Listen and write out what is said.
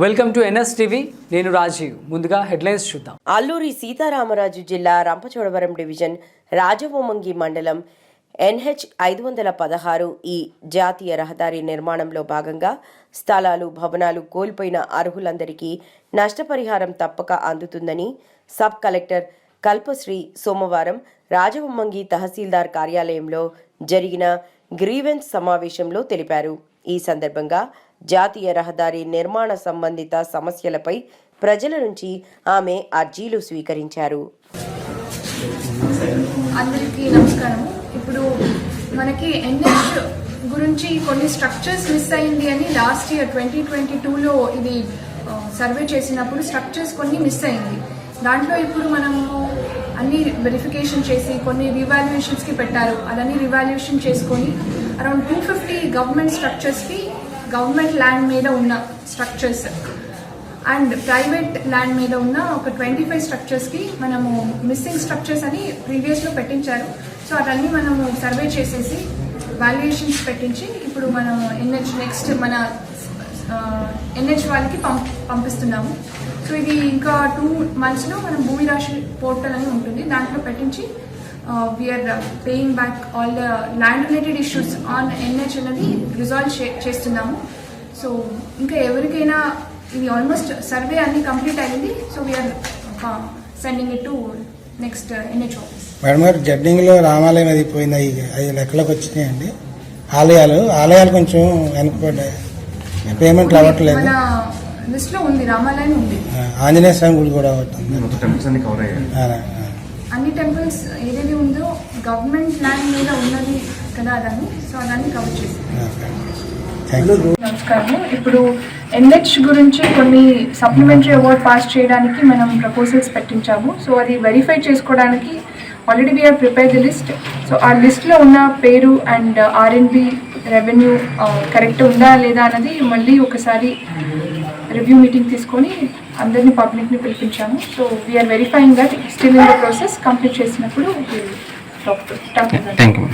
Welcome to NS TV. నేను రాజీవ్. ముందుగా headlines చూద్దాం. అల్లూరి సీతారామరాజు జిల్లా రంపచోడవరం డివిజన్ రాజవొమ్మంగి మండలం ఎన్హెచ్ ఐదు వందల పదహారు ఈ జాతీయ రహదారి నిర్మాణంలో భాగంగా స్థలాలు భవనాలు కోల్పోయిన అర్హులందరికీ నష్టపరిహారం తప్పక అందుతుందని సబ్ కలెక్టర్ కల్పశ్రీ సోమవారం రాజవొమ్మంగి తహసీల్దార్ కార్యాలయంలో జరిగిన గ్రీవెన్స్ సమావేశంలో తెలిపారు. ఈ సందర్భంగా జాతీయ రహదారి నిర్మాణ సంబంధిత సమస్యలపై ప్రజల నుంచి ఆమె అర్జీలు స్వీకరించారు. అందరికీ నమస్కారం. ఇప్పుడు మనకి ఎన్హెచ్ గురించి కొన్ని స్ట్రక్చర్స్ మిస్ అయింది అని లాస్ట్ ఇయర్ ట్వంటీ ట్వంటీ టూలో ఇది సర్వే చేసినప్పుడు స్ట్రక్చర్స్ కొన్ని మిస్ అయింది. దాంట్లో ఇప్పుడు మనము అన్ని వెరిఫికేషన్ చేసి కొన్ని రివాల్యుయేషన్స్కి పెట్టారు. అదన్నీ రివాల్యుయేషన్ చేసుకొని అరౌండ్ టూ ఫిఫ్టీ గవర్నమెంట్ స్ట్రక్చర్స్కి గవర్నమెంట్ ల్యాండ్ మీద ఉన్న స్ట్రక్చర్స్. అండ్ ప్రైవేట్ ల్యాండ్ మీద ఉన్న ఒక ట్వంటీ ఫైవ్ స్ట్రక్చర్స్కి మనము మిస్సింగ్ స్ట్రక్చర్స్ అని ప్రీవియస్లో పెట్టించారు. సో అవన్నీ మనము సర్వే చేసేసి వాల్యుయేషన్స్ పెట్టించి ఇప్పుడు మనం ఎన్హెచ్ నెక్స్ట్ మన ఎన్హెచ్ వాళ్ళకి పంప్ పంపిస్తున్నాము. సో ఇది ఇంకా టూ మంత్స్లో మనం భూమి రాశి పోర్టల్ అని ఉంటుంది. దాంట్లో పెట్టించి we're paying back all the land related issues on NH అనేది రిజాల్వ్ చేస్తున్నాము. సో ఇంకా ఎవరికైనా ఇది ఆల్మోస్ట్ సర్వే అన్ని కంప్లీట్ అయింది. So we're sending it to next NH office madam గారు జడ్డింగ్లో రామాలయం అది పోయింది? అవి అవి లెక్కలోకి వచ్చినాయండి. ఆలయాలు ఆలయాలు కొంచెం వెనకబడ్డాయి. పేమెంట్లు అవ్వట్లేదు మన లిస్ట్లో ఉంది రామాలయం ఉంది. ఆంజనేయ స్వామి గుడి కూడా అవుతుంది అన్ని టెంపుల్స్ ఏదేది ఉందో గవర్నమెంట్ ల్యాండ్ మీద ఉన్నది కదా అదని. సో అదాన్ని కవర్ చేసి థ్యాంక్ యూ నమస్కారం ఇప్పుడు ఎన్హెచ్ గురించి కొన్ని సప్లిమెంటరీ అవార్డ్ పాస్ చేయడానికి మనం ప్రపోజల్స్ పెట్టించాము. సో అది వెరిఫై చేసుకోవడానికి already we're prepare the list so ఆ లిస్ట్లో ఉన్న పేరు అండ్ ఆర్ఎన్బి రెవెన్యూ కరెక్ట్ ఉందా లేదా అన్నది మళ్ళీ ఒకసారి రివ్యూ మీటింగ్ తీసుకొని అందరినీ పబ్లిక్ని పిలిపించాము. So we're verifying that still in the process complete చేసినప్పుడు డాక్టర్ థ్యాంక్ యూ